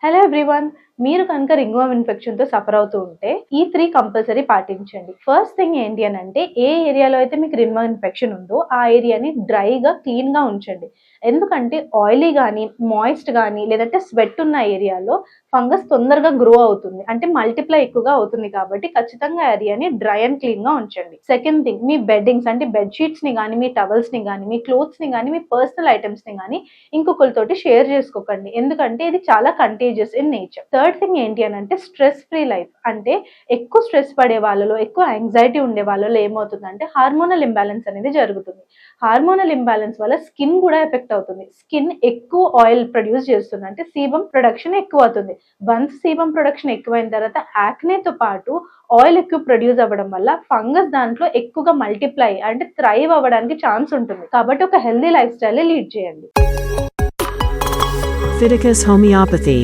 Hello everyone మీరు కనుక రింగ్వామ్ ఇన్ఫెక్షన్తో suffer అవుతూ ఉంటే ఈ త్రీ కంపల్సరీ పాటించండి. ఫస్ట్ థింగ్ ఏంటి అని అంటే ఏ ఏరియాలో అయితే మీకు రింగ్వామ్ ఇన్ఫెక్షన్ ఉందో ఆ ఏరియాని డ్రైగా క్లీన్గా ఉంచండి. ఎందుకంటే ఆయిలీ కానీ మాయిస్ట్ కానీ లేదంటే స్వెట్ ఉన్న ఏరియాలో ఫంగస్ తొందరగా గ్రో అవుతుంది. అంటే మల్టిప్లై ఎక్కువగా అవుతుంది కాబట్టి ఖచ్చితంగా ఏరియాని డ్రై అండ్ క్లీన్గా ఉంచండి. సెకండ్ థింగ్ మీ బెడ్డింగ్స్ అంటే బెడ్ షీట్స్ని కానీ మీ టవల్స్ని కానీ మీ క్లోత్స్ని కానీ మీ పర్సనల్ ఐటమ్స్ని కానీ ఇంకొకరితోటి షేర్ చేసుకోకండి. ఎందుకంటే ఇది చాలా contagious in nature third thing ఏంటి అని అంటే స్ట్రెస్ ఫ్రీ లైఫ్ అంటే ఎక్కువ స్ట్రెస్ పడే వాళ్ళలో ఎక్కువ యాంగ్జైటీ ఉండే వాళ్ళలో ఏమవుతుందంటే హార్మోనల్ ఇంబ్యాలెన్స్ అనేది జరుగుతుంది. హార్మోనల్ ఇంబ్యాలెన్స్ వల్ల స్కిన్ కూడా ఎఫెక్ట్ అవుతుంది. స్కిన్ ఎక్కువ ఆయిల్ ప్రొడ్యూస్ చేస్తుంది. అంటే సీబం ప్రొడక్షన్ ఎక్కువ అవుతుంది. వన్స్ సీబం ప్రొడక్షన్ ఎక్కువైన తర్వాత యాక్నేతో పాటు ఆయిల్ ఎక్కువ ప్రొడ్యూస్ అవ్వడం వల్ల ఫంగస్ దాంట్లో ఎక్కువగా మల్టిప్లై అంటే థ్రైవ్ అవ్వడానికి ఛాన్స్ ఉంటుంది. కాబట్టి ఒక హెల్దీ లైఫ్ స్టైల్ లీడ్ చేయండి. Fiticus Homeopathy.